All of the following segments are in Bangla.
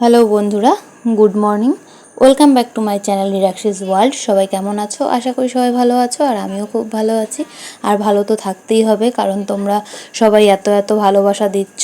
হ্যালো বন্ধুরা, good morning. Welcome back to my channel Relaxis world সবাই কেমন আছো? আশা করি সবাই ভালো আছো, আর আমিও খুব ভালো আছি। আর ভালো তো থাকতেই হবে, কারণ তোমরা সবাই এত এত ভালোবাসা দিচ্ছ,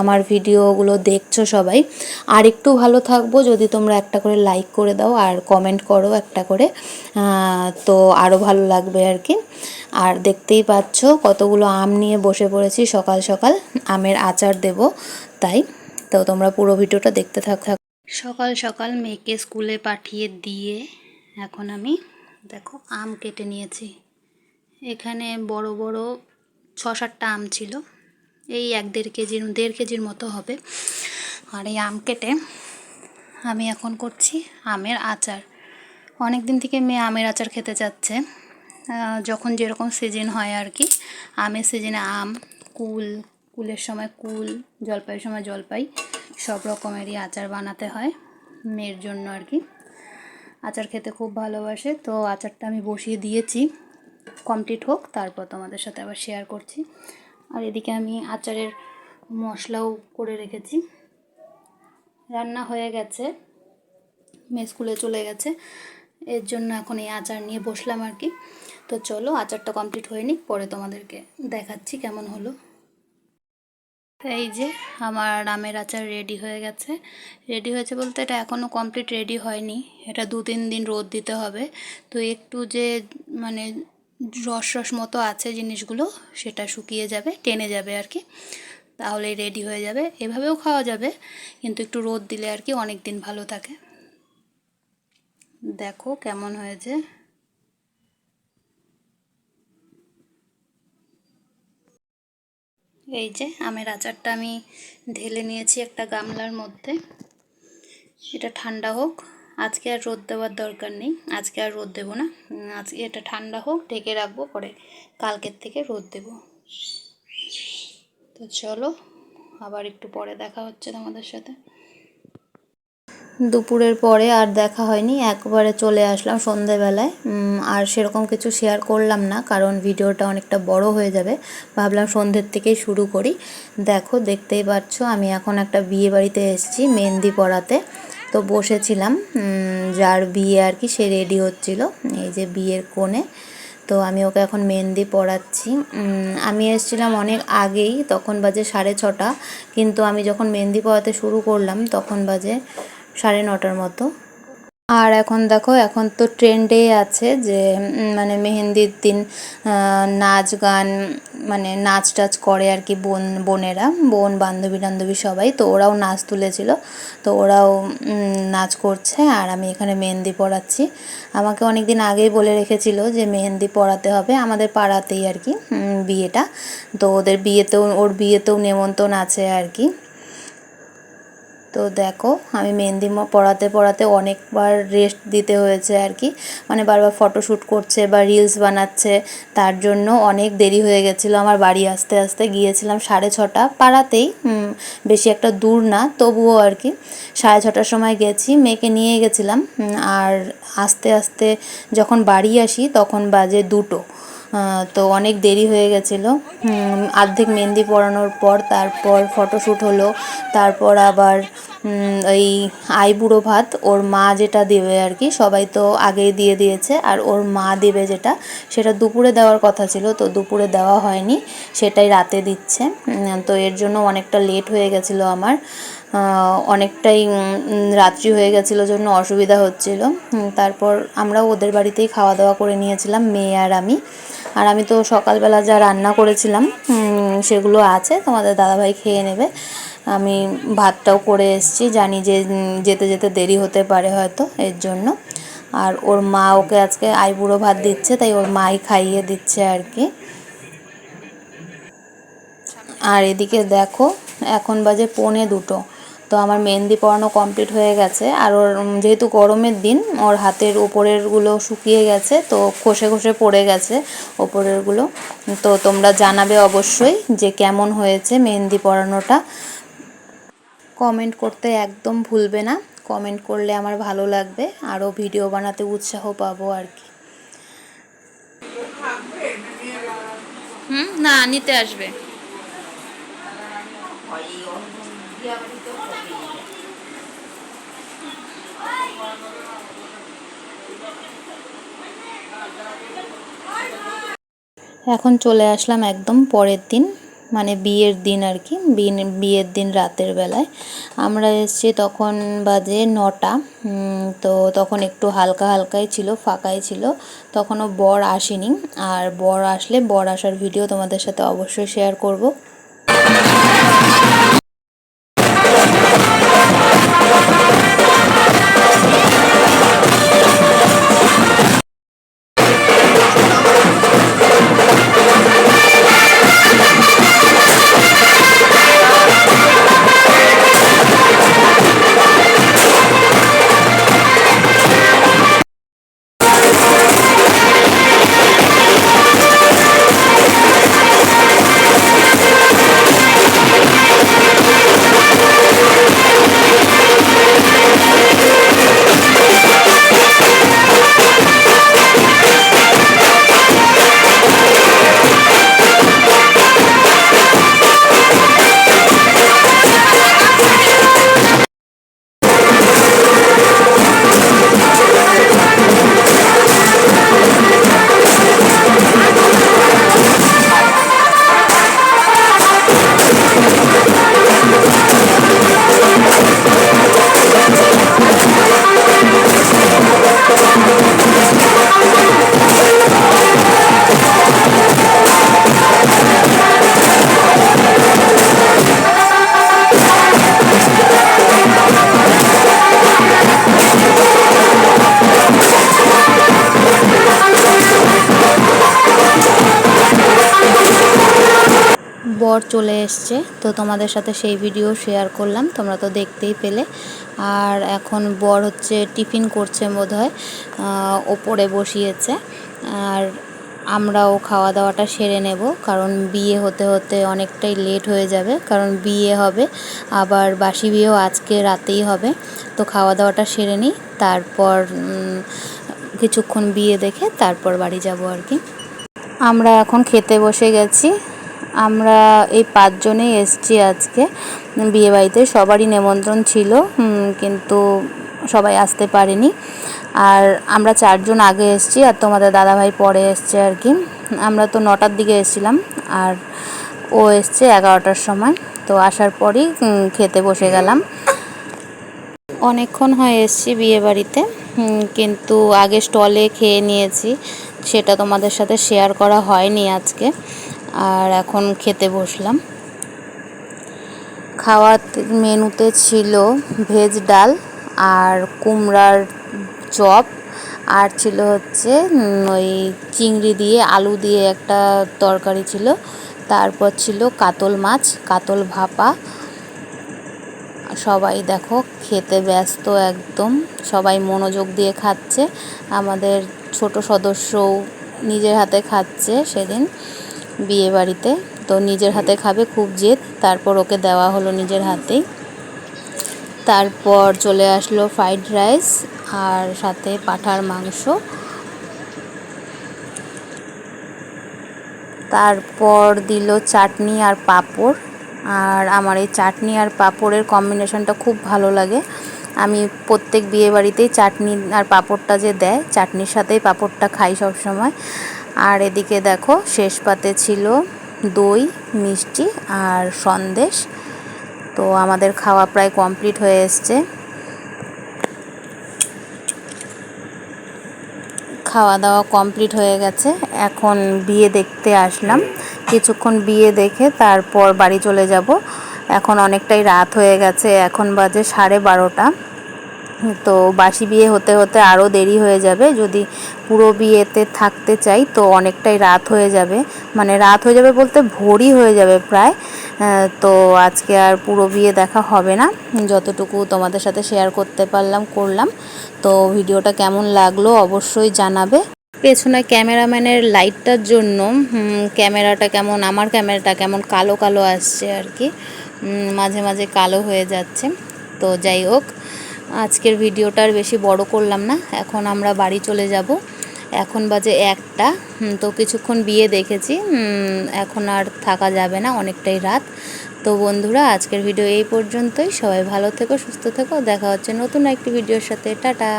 আমার ভিডিওগুলো দেখছ সবাই। আর একটু ভালো থাকব, যদি তোমরা একটা করে লাইক করে দাও, আর কমেন্ট করো একটা করে তো আরও ভালো লাগবে আর কি। আর দেখতেই পাচ্ছ কতগুলো আম নিয়ে বসে পড়েছি সকাল সকাল, আমের আচার দেব, তাই। তো তোমরা পুরো ভিডিওটা দেখতে থাক থাক। সকাল সকাল মেয়েকে স্কুলে পাঠিয়ে দিয়ে এখন আমি, দেখো, আম কেটে নিয়েছি। এখানে বড় বড় ছ সাতটা আম ছিল। এই এক দেড় কেজির দেড় কেজির মতো হবে। আর এই আম কেটে আমি এখন করছি আমের আচার। অনেক দিন থেকে মেয়ে আমের আচার খেতে চাচ্ছে। যখন যেরকম সিজন হয় আর কি, আমের সিজনে আম, কুল কুলের সময় কুল জলপাইয়ের সময় জলপাই, সব রকমেরই আচার বানাতে হয় মেয়ের জন্য আর কি। আচার খেতে খুব ভালোবাসে, তো আচারটা আমি বসিয়ে দিয়েছি। কমপ্লিট হোক, তারপর তোমাদের সাথে আবার শেয়ার করছি। আর এদিকে আমি আচারের মশলাও করে রেখেছি। রান্না হয়ে গেছে, মেয়ে স্কুলে চলে গেছে। এর জন্য এখন এই আচার নিয়ে বসলাম আর কি। তো চলো, আচারটা কমপ্লিট হয়নি পরে তোমাদেরকে দেখাচ্ছি কেমন হলো। এই যে আমার আমের আচার রেডি হয়ে গেছে। রেডি হয়েছে বলতে এটা এখনও কমপ্লিট রেডি হয়নি। এটা দু তিন দিন রোদ দিতে হবে। তো একটু যে মানে রস রস মতো আছে জিনিসগুলো, সেটা শুকিয়ে যাবে, টেনে যাবে আর কি। তাহলে রেডি হয়ে যাবে। এভাবেও খাওয়া যাবে, কিন্তু একটু রোদ দিলে আর কি অনেক দিন ভালো থাকে। দেখো কেমন হয়েছে। এই যে আমের আচারটা আমি ঢেলে নিয়েছি একটা গামলার মধ্যে। এটা ঠান্ডা হোক, আজকে আর রোদ দেওয়ার দরকার নেই, আজকে আর রোদ দেবো না। আজকে এটা ঠান্ডা হোক, ঢেকে রাখব, পরে কালকের থেকে রোদ দেব। তো চলো, আবার একটু পরে দেখা হচ্ছে তোমাদের সাথে। দুপুরের পরে আর দেখা হয়নি, একবারে চলে আসলাম সন্ধেবেলায়। আর সেরকম কিছু শেয়ার করলাম না, কারণ ভিডিওটা অনেকটা বড় হয়ে যাবে। ভাবলাম সন্ধ্যের থেকেই শুরু করি। দেখো, দেখতেই পাচ্ছ, আমি এখন একটা বিয়ে বাড়িতে এসেছি, মেহেন্দি পড়াতে তো বসেছিলাম যার বিয়ে আর কি, সে রেডি হচ্ছিল, এই যে বিয়ের কোণে। তো আমি ওকে এখন মেহেন্দি পড়াচ্ছি আমি এসেছিলাম অনেক আগেই, তখন বাজে সাড়ে ছটা। কিন্তু আমি যখন মেহেন্দি পড়াতে শুরু করলাম, তখন বাজে সাড়ে নটার মতো। আর এখন দেখো, এখন তো ট্রেন্ডে আছে যে মানে মেহেন্দির দিন নাচ গান মানে নাচ টাচ করে আর কি বোন, বোনেরা, বোন বান্ধবী বান্ধবী সবাই। তো ওরাও নাচ তুলেছিল, তো ওরাও নাচ করছে আর আমি এখানে মেহেন্দি পড়াচ্ছি আমাকে অনেক দিন আগেই বলে রেখেছিল যে মেহেন্দি পড়াতে হবে, আমাদের পাড়াতেই আর কি বিয়েটা। তো ওদের বিয়েতেও, ওর বিয়েতেও নেমন্তন্ন আছে আর কি। তো দেখো, আমি মেহেন্দি পড়াতে পড়াতে অনেকবার রেস্ট দিতে হয়েছে আর কি। মানে বারবার ফটোশ্যুট করছে বা রিলস বানাচ্ছে, তার জন্য অনেক দেরি হয়ে গেছিল আমার বাড়ি আসতে আসতে। গিয়েছিলাম সাড়ে ছটা, পাড়াতেই বেশি একটা দূর না, তবুও আর কি। সাড়ে ছটার সময় গেছি, মেয়েকে নিয়ে গেছিলাম আর আস্তে আস্তে যখন বাড়ি আসি তখন বাজে দুটো। তো অনেক দেরি হয়ে গেছিল। উম, অর্ধেক মেহেন্দি পরানোর পর তারপর ফটোশ্যুট হলো তারপর আবার ওই আইবুড়ো ভাত ওর মা যেটা দেবে আর কি সবাই তো আগেই দিয়ে দিয়েছে আর ওর মা দেবে যেটা সেটা দুপুরে দেওয়ার কথা ছিল তো দুপুরে দেওয়া হয়নি সেটাই রাতে দিচ্ছে। তো এর জন্য অনেকটা লেট হয়ে গেছিল আমার। অনেকটাই রাত্রি হয়ে গেছিল জন্য অসুবিধা হচ্ছিল। তারপর আমরাও ওদের বাড়িতেই খাওয়া দাওয়া করে নিয়েছিলাম মেয়ে আর আমি। আর আমি তো সকালবেলা যা রান্না করেছিলাম সেগুলো আছে, তোমাদের দাদাভাই খেয়ে নেবে। আমি ভাতটাও করে এসেছি, জানি যে যেতে যেতে দেরি হতে পারে হয়তো, এর জন্য। আর ওর মা ওকে আজকে আইবুড়ো ভাত দিচ্ছে, তাই ওর মাই খাইয়ে দিচ্ছে আর কি। আর এদিকে দেখো, এখন বাজে পৌনে দুটো। তো আমার মেহেন্দি পরানো কমপ্লিট হয়ে গেছে। আর ওর যেহেতু গরমের দিন, ওর হাতের ওপরেরগুলো শুকিয়ে গেছে, তো খসে খসে পড়ে গেছে ওপরেরগুলো। তো তোমরা জানাবে অবশ্যই যে কেমন হয়েছে মেহেন্দি পরানোটা। কমেন্ট করতে একদম ভুলবে না। কমেন্ট করলে আমার ভালো লাগবে। আরও ভিডিও বানাতে উৎসাহ পাবো আর কি। হুম, না, নিতে আসবে। এখন চলে আসলাম একদম পরের দিন মানে বিয়ের দিন আর কি বিয়ে- বিয়ের দিন রাতের বেলায়। আমরা এসছি তখন বাজে নটা তো তখন একটু হালকা হালকাই ছিল, ফাঁকাই ছিল। তখনও বর আসেনি, আর বর আসলে, বর আসার ভিডিও তোমাদের সাথে অবশ্যই শেয়ার করব। বর চলে এসছে। তো তোমাদের সাথে সেই ভিডিও শেয়ার করলাম, তোমরা তো দেখতেই পেলে। আর এখন বর হচ্ছে টিফিন করছে বোধ হয় ওপরে বসিয়েছে। আর আমরাও খাওয়া দাওয়াটা সেরে নেব, কারণ বিয়ে হতে হতে অনেকটাই লেট হয়ে যাবে, কারণ বিয়ে হবে, আবার বাসি বিয়েও আজকে রাতেই হবে। তো খাওয়া দাওয়াটা সেরে নিই, তারপর কিছুক্ষণ বিয়ে দেখে তারপর বাড়ি যাব আর কি। আমরা এখন খেতে বসে গেছি। আমরা এই পাঁচজনেই এসছি আজকে। বিয়েবাড়িতে সবারই নিমন্ত্রণ ছিল কিন্তু সবাই আসতে পারেনি। আর আমরা চারজন আগে এসছি আর তোমাদের দাদাভাই পরে এসছে আর কি। আমরা তো নটার দিকে এসেছিলাম আর ও এসছে এগারোটার সময়। তো আসার পরই খেতে বসে গেলাম। অনেকক্ষণ হয়ে এসছি বিয়েবাড়িতে কিন্তু আগে স্টলে খেয়ে নিয়েছি। সেটা তোমাদের সাথে শেয়ার করা হয়নি আজকে। আর এখন খেতে বসলাম। খাওয়ার মেনুতে ছিল ভেজ ডাল আর কুমড়ার চপ আর ছিল হচ্ছে ওই চিংড়ি দিয়ে আলু দিয়ে একটা তরকারি ছিল। তারপর ছিল কাতল মাছ, কাতল ভাপা। সবাই দেখো খেতে ব্যস্ত একদম, সবাই মনোযোগ দিয়ে খাচ্ছে। আমাদের ছোট সদস্যও নিজের হাতে খাচ্ছে সেদিন। বিয়ে বাড়িতে তো নিজের হাতে খাবে, খুব জেদ। তারপর ওকে দেওয়া হলো নিজের হাতেই। তারপর চলে আসলো ফ্রাইড রাইস আর সাথে পাঠার মাংস। তারপর দিল চাটনি আর পাঁপড়। আর আমার এই চাটনি আর পাঁপড়ের কম্বিনেশনটা খুব ভালো লাগে। আমি প্রত্যেক বিয়ে বাড়িতেই চাটনি আর পাঁপড়টা যে দেয়, চাটনির সাথেই পাঁপড়টা খাই সব সময় আর এদিকে দেখো, শেষ পাতে ছিল দই, মিষ্টি আর সন্দেশ। তো আমাদের খাওয়া প্রায় কমপ্লিট হয়ে এসছে। খাওয়া দাওয়া কমপ্লিট হয়ে গেছে। এখন বিয়ে দেখতে আসলাম। কিছুক্ষণ বিয়ে দেখে তারপর বাড়ি চলে যাব। এখন অনেকটাই রাত হয়ে গেছে। এখন বাজে সাড়ে বারোটা। তো বাসি বিয়ে হতে হতে আরও দেরি হয়ে যাবে। যদি পুরো বিয়েতে থাকতে চাই তো অনেকটাই রাত হয়ে যাবে। মানে রাত হয়ে যাবে বলতে ভোরই হয়ে যাবে প্রায়। তো আজকে আর পুরো বিয়ে দেখা হবে না। যতটুকু তোমাদের সাথে শেয়ার করতে পারলাম, করলাম। তো ভিডিওটা কেমন লাগল অবশ্যই জানাবে। পেছনে ক্যামেরাম্যানের লাইটটার জন্য ক্যামেরাটা কেমন, আমার ক্যামেরাটা কেমন কালো কালো আসছে আর কি। মাঝে মাঝে কালো হয়ে যাচ্ছে। তো যাই হোক আজকের ভিডিওটা আর বেশি বড় করলাম না, এখন আমরা বাড়ি চলে যাব। এখন বাজে একটা তো কিছুক্ষণ বিয়ে দেখেছি এখন আর থাকা যাবে না, অনেকটাই রাত। তো বন্ধুরা, আজকের ভিডিও এই পর্যন্তই। সবাই ভালো থেকো, সুস্থ থেকো। দেখা হচ্ছে নতুন একটি ভিডিওর সাথে। টাটা।